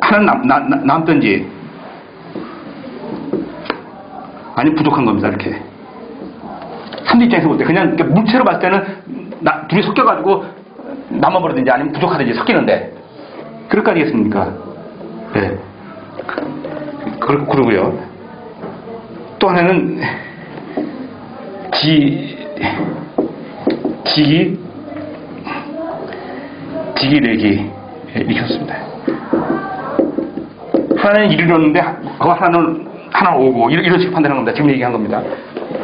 하나는 남, 남, 남- 남든지 아니 부족한 겁니다 이렇게 3대 입장에서 볼 때 그냥 물체로 봤을 때는 나, 둘이 섞여가지고 남아버리든지 아니면 부족하든지 섞이는데 그럴 거 아니겠습니까? 네. 그, 그러고요. 또 하나는 지, 지기, 지기 내기 읽혔습니다. 하나는 이르렀는데 그 하나는 하나 오고 이런, 이런 식으로 판단하는 겁니다. 지금 얘기한 겁니다.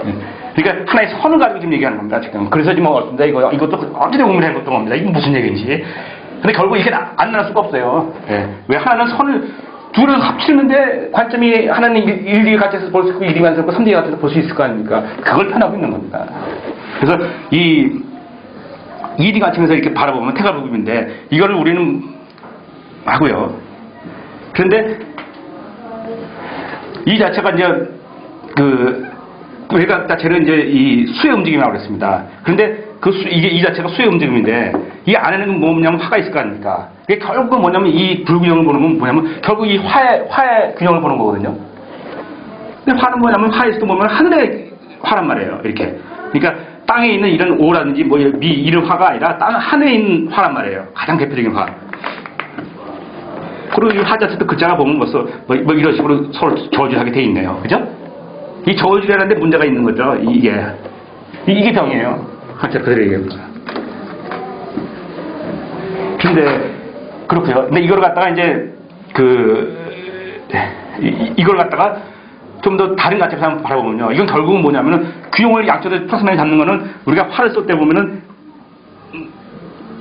네. 그러니까 하나의 선을 가지고 지금 얘기하는 겁니다. 지금 그래서 지금 어떻습니다. 이거 이것도 어떻게 의미를 해봤던 겁니다. 이게 무슨 얘기인지. 근데 결국 이게 나- 안 나올 수가 없어요. 예. 왜 하나는 선을 둘을 합치는데 관점이 하나는 1, 2가 같아서 볼 수 있고 1, 2가 같아서 3, 2가 같아서 볼 수 있을 거 아닙니까? 그걸 편하고 있는 겁니다. 그래서 이 2D 관점에서 이렇게 바라보면 태가부급인데 이거를 우리는 하고요. 그런데 이 자체가 이제 그 외곽 자체는 이제 이 수의 움직임이라고 그랬습니다. 그런데 그 수, 이게 이 자체가 수의 움직임인데 이 안에는 뭐냐면 화가 있을 거 아닙니까? 이게 결국 뭐냐면 이 불균형을 보는 건 뭐냐면 결국 이 화의 화의 균형을 보는 거거든요. 근데 화는 뭐냐면 화에서도 보면 하늘의 화란 말이에요. 이렇게. 그러니까 땅에 있는 이런 오라든지 뭐미 이런 화가 아니라 땅 하늘에 있는 화란 말이에요. 가장 대표적인 화. 그리고 이 화 자체도 글자가 보면 벌써 뭐, 뭐 이런 식으로 서로 저주하게 돼 있네요. 그죠? 이 저울질하는데 문제가 있는 거죠. 이게 이- 이게 병이에요. 한자 그대로 얘기합니다. 근데 그렇고요. 근데 이걸 갖다가 이제 그 이, 이걸 갖다가 좀 더 다른 관점에서 한번 바라보면요. 이건 결국은 뭐냐면은 규용을 양쪽에 플러스 마이너스 잡는 거는 우리가 활을 쏠 때 보면은 음,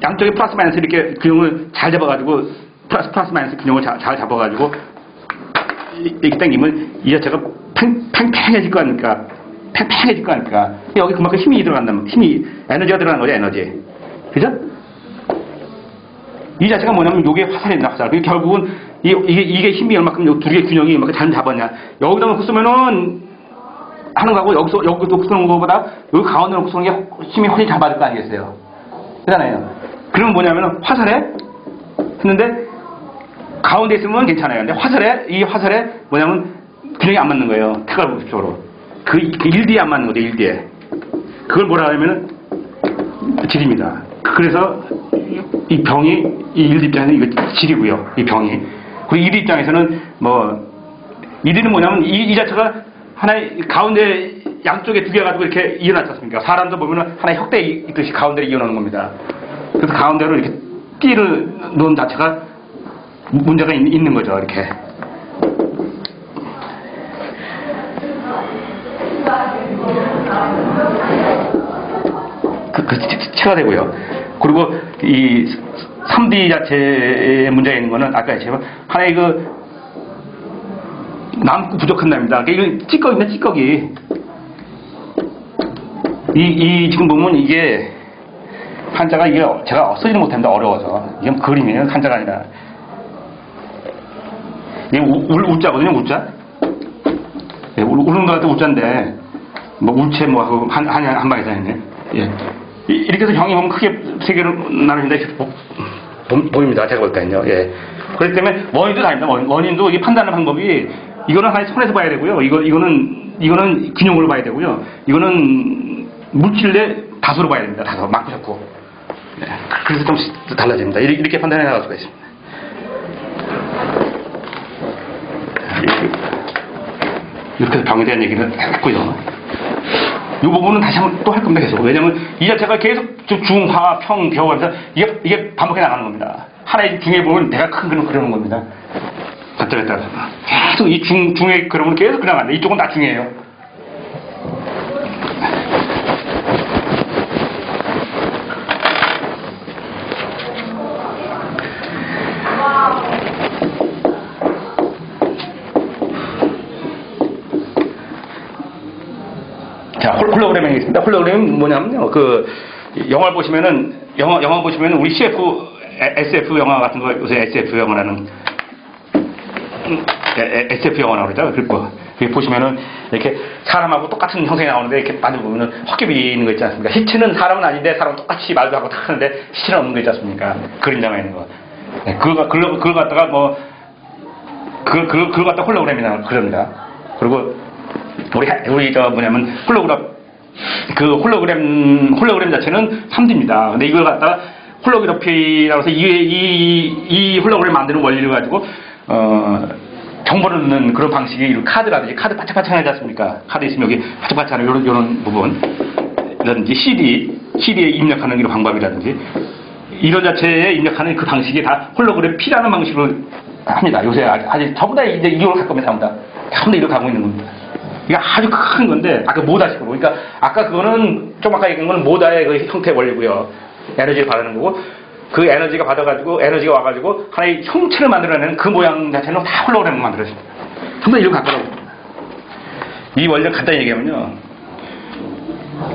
양쪽에 플러스 마이너스 이렇게 균형을 잘 잡아가지고 플러스 플러스 마이너스 균형을 자- 잘 잡아가지고 이- 이렇게 당기면 이 자체가 팽, 팽팽해질 거 아닙니까? 팽팽해질 거 아닙니까? 여기 그만큼 힘이 들어간다면 힘이 에너지가 들어가는 거죠 에너지 그죠? 이 자체가 뭐냐면 요게 화살입니다 화살 그러니까 결국은 이, 이게, 이게 힘이 얼마큼 요 둘의 균형이 얼마큼 잘 잡았냐 여기다 놓고 쓰면은 하는 거하고 여기서 여기 놓고 쓰는 거보다 여기 가운데 놓고 쓰는 게 힘이 훨씬 잘 받을 거 아니겠어요 그잖아요 그러면 뭐냐면은 화살에 했는데 가운데 있으면 괜찮아요. 근데 화살에, 이 화살에 뭐냐면 균형이 안 맞는 거예요. 태갈국적으로. 그, 그 1D에 안 맞는 거죠, 1D에. 그걸 뭐라 하냐면은 질입니다. 그래서 이- 이 병이, 이 1D 입장에서는 이거 질이고요. 이 병이. 그리고 2D 입장에서는 뭐, 2D는 뭐냐면 이, 이 자체가 하나의 가운데 양쪽에 두 개 가지고 이렇게 이어놨지 않습니까? 사람도 보면은 하나의 혁대 있듯이 가운데를 이어놓는 겁니다. 그래서 가운데로 이렇게 띠를 놓은 자체가 문제가 있, 있는 거죠, 이렇게. 그, 그, 치- 치가 되고요. 그리고 이 3D 자체의 문제가 있는 거는 아까 제가 하나의 그 남고 부족한 남입니다. 이거 찌꺼기네, 찌꺼기. 이, 이, 지금 보면 이게 한자가 이게 제가 쓰지는 못합니다. 어려워서. 이게 그림이에요. 한자가 아니라. 이게 우, 울, 우자거든요, 우자. 예, 울, 우는 거 같은 우자인데, 뭐, 울체 뭐 하고 한, 한, 한 방에 다 있네. 예. 이- 이렇게 해서 형이 보면 크게 세 개로 나누는데 이렇게 보, 보, 보 입니다. 제가 볼 때는요. 예. 그렇기 때문에 원인도 다릅니다. 원, 원인도 이 판단하는 방법이 이거는 하나의 선에서 봐야 되고요. 이거, 이거는, 이거는 균형으로 봐야 되고요. 이거는 물질 내 다수로 봐야 됩니다. 다수. 많고 적고. 네. 그래서 좀 달라집니다. 이렇게, 이렇게 판단해 나갈 수가 있습니다. 이렇게 병에 대한 얘기를 했고요. 이 부분은 다시 한번 또 할 겁니다, 계속. 왜냐면 이 자체가 계속 좀 중화, 평, 겨 하면서 이게, 이게 반복해 나가는 겁니다. 하나의 중에 보면 내가 큰 그림 그려놓은 겁니다. 관점에 따라서. 계속 이 중, 중의 그림은 계속 그려나간다. 이쪽은 나중이에요. 홀- 홀로그램이 있습니다. 홀로그램이 뭐냐면요. 그, 영화를 보시면은, 영화, 영화 보시면은 우리 CF, SF 영화 같은 거, 요새 SF 영화라는, 음, SF 영화라고 그러죠. 그거. 여기 보시면은 이렇게 사람하고 똑같은 형상이 나오는데 이렇게 많이 보면은 헛개비 있는 거 있지 않습니까? 시체는 사람은 아닌데 사람은 똑같이 말도 하고 다 하는데 시체는 없는 거 있지 않습니까? 그림자가 있는 거. 네, 그거, 그걸, 그걸 갖다가 뭐, 그, 그, 그걸 갖다 홀로그램이라고 그럽니다. 그리고, 우리, 해- 우리, 저, 뭐냐면, 홀로그램, 그 홀로그램, 홀로그램 자체는 3D입니다. 근데 이걸 갖다가 홀로그래피라고 해서 이, 이, 이 홀로그램 만드는 원리를 가지고, 어, 정보를 넣는 그런 방식이 이런 카드라든지 카드 바짝바짝하지 않습니까? 카드 있으면 여기 바짝바짝한 이런, 이런 부분. 라든지 CD, CD에 입력하는 이런 방법이라든지 이런 자체에 입력하는 그 방식이 다 홀로그램 P라는 방식으로 합니다. 요새 아직, 전부 다 이제 이걸 갖고 있는 전부 다. 전부 다 이렇게 가고 있는 겁니다. 이게 아주 큰 건데, 아까 모다식으로. 그러니까, 아까 그거는, 좀 아까 얘기한 건 모다의 그 형태 원리고요. 에너지를 받는 거고, 그 에너지가 받아가지고, 에너지가 와가지고, 하나의 형체를 만들어내는 그 모양 자체는 다 홀로그램을 만들어집니다. 이렇게 갖고 있는 이 원리를 간단히 얘기하면요.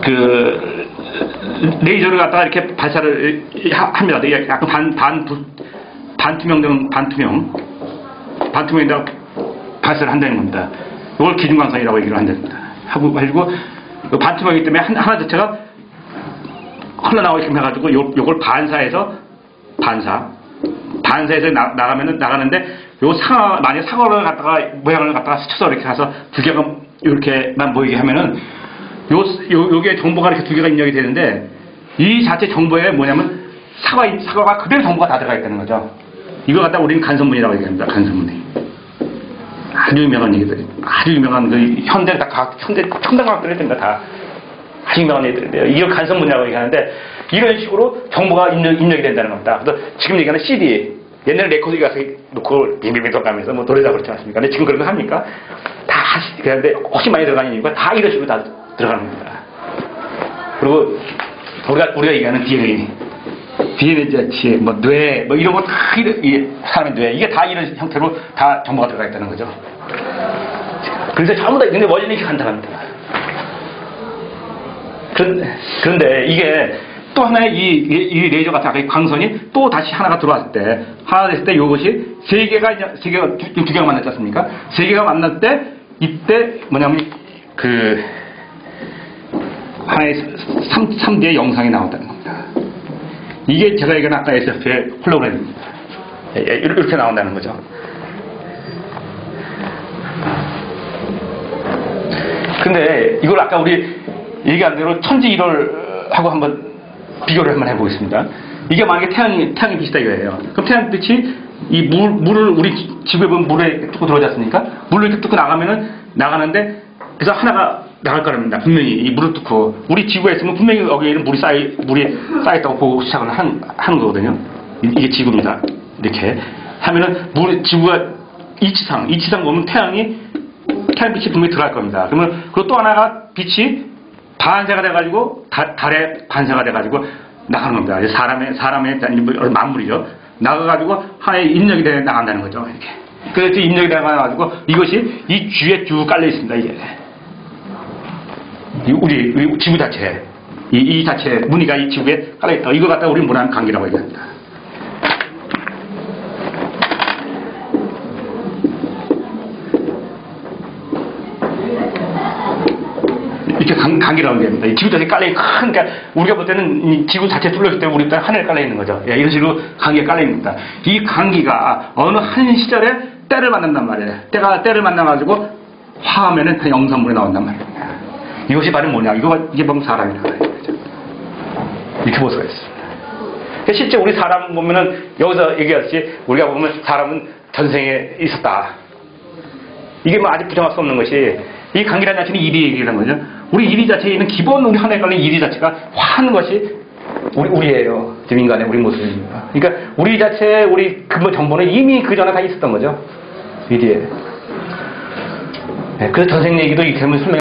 그 레이저를 갖다가 이렇게 발사를 하- 합니다. 약간 반, 반, 부- 반투명, 반투명, 반투명에다가 발사를 한다는 겁니다. 이걸 기준광선이라고 얘기를 한답니다. 하고, 가지고, 그 반투명이기 때문에 한- 하나 자체가 흘러나오게끔 해가지고, 요, 요걸 반사해서, 반사, 반사해서 나, 나가면은, 나가는데, 요 상어, 만약 상어를 갖다가, 모양을 갖다가 스쳐서 이렇게 가서 두 개가 이렇게만 보이게 하면은, 요, 요, 요게 정보가 이렇게 두 개가 입력이 되는데, 이 자체 정보에 뭐냐면, 사과, 사과가 그대로 정보가 다 들어가 있다는 거죠. 이걸 갖다 우리는 간선문이라고 얘기합니다. 간선문이. 아주 유명한 얘기들. 아주 유명한 그 현대 다 과학, 현대 첨단과학들이 됩니다. 다. 아주 유명한 얘기들인데요. 이걸 간선문이라고 얘기하는데, 이런 식으로 정보가 입력, 입력이 된다는 겁니다. 그래서 지금 얘기하는 CD, 옛날에 레코드 가서 놓고 비비비덕 가면서 뭐 노래자고 그렇지 않습니까? 근데 지금 그런 거 합니까? 다 그런데 훨씬 많이 들어가는 이유가 다 이런 식으로 다 들어가는 겁니다. 그리고 우리가, 우리가 얘기하는 DNA, DNA 자체, 뭐 뇌, 뭐 이런 거다이 사람의 뇌, 이게 다 이런 형태로 다 정보가 들어가 있다는 거죠. 그래서 전부 다 근데 이렇게 간단합니다. 그런데, 그런데 이게 또 하나의 이, 이, 이 레이저 같은 아까 이 광선이 또 다시 하나가 들어왔을 때, 하나 됐을 때 이것이 세 개가, 세 개가, 두, 두 개가 만났지 않습니까? 세 개가 만날 때, 이때 뭐냐면 그, 하나의 3, 3D의 영상이 나온다는 겁니다. 이게 제가 얘기한 아까 SF의 홀로그램입니다. 예, 예, 이렇게 나온다는 거죠. 근데 이걸 아까 우리 얘기한 대로 천지 1월하고 한번 비교를 한번 해보겠습니다. 이게 만약에 태양이, 태양이 빛이다 이거예요. 그럼 태양빛이 이 물, 물을 우리 지- 지구에 보면 물에 뚫고 들어오지 않습니까? 물을 이렇게 뚫고 나가면은 나가는데 그래서 하나가 나갈 거랍니다. 분명히 이 물을 뚫고 우리 지구에 있으면 분명히 여기에는 물이 쌓이 물이 쌓였다고 보고 시작을 한, 하는 거거든요. 이- 이게 지구입니다. 이렇게 하면은 물 지구가 이치상 이치상 보면 태양이 태양빛이 분명히 들어갈 겁니다. 그러면 그리고 또 하나가 빛이 반사가 돼가지고 다- 달에 반사가 돼가지고 나가는 겁니다. 사람의 사람의 만물이죠. 나가가지고 하나의 입력이 돼 나간다는 거죠. 이렇게. 그래서 입력이 돼가지고 이것이 이 쥐에 쭉 깔려 있습니다. 이게 이 우리, 우리 지구 자체 이, 이 자체 무늬가 이 지구에 깔려 있다. 이거 갖다 우리 문화는 관계라고 얘기합니다. 관계라고 얘기합니다. 이 지구 자체에 깔려있는 큰, 그러니까 우리가 볼 때는 이 지구 자체에 뚫렸기 때문에 우리 때는 하늘에 깔려있는 거죠. 예, 이런 식으로 관계가 깔려있습니다. 이 관계가 어느 한 시절에 때를 만난단 말이에요. 때가 때를 만나가지고 화하면은 그 영상물이 나온단 말이에요. 이것이 바로 뭐냐? 이거, 이게 해요. 그죠? 이렇게 볼 수가 있습니다. 그러니까 실제 우리 사람 보면은 여기서 얘기했듯이 우리가 보면 사람은 전생에 있었다. 이게 뭐 아직 부정할 수 없는 것이 이 관계라는 자체는 일이 얘기라는 거죠. 우리 일이 자체에 있는 기본 우리 하나에 깔린 일이 자체가 화하는 것이 우리, 우리예요. 지금 인간의 우리 모습입니다. 그러니까 우리 자체의 우리 근본 정보는 이미 그 전에 다 있었던 거죠. 일이에. 네, 그래서 전생 얘기도 이렇게 하면 설명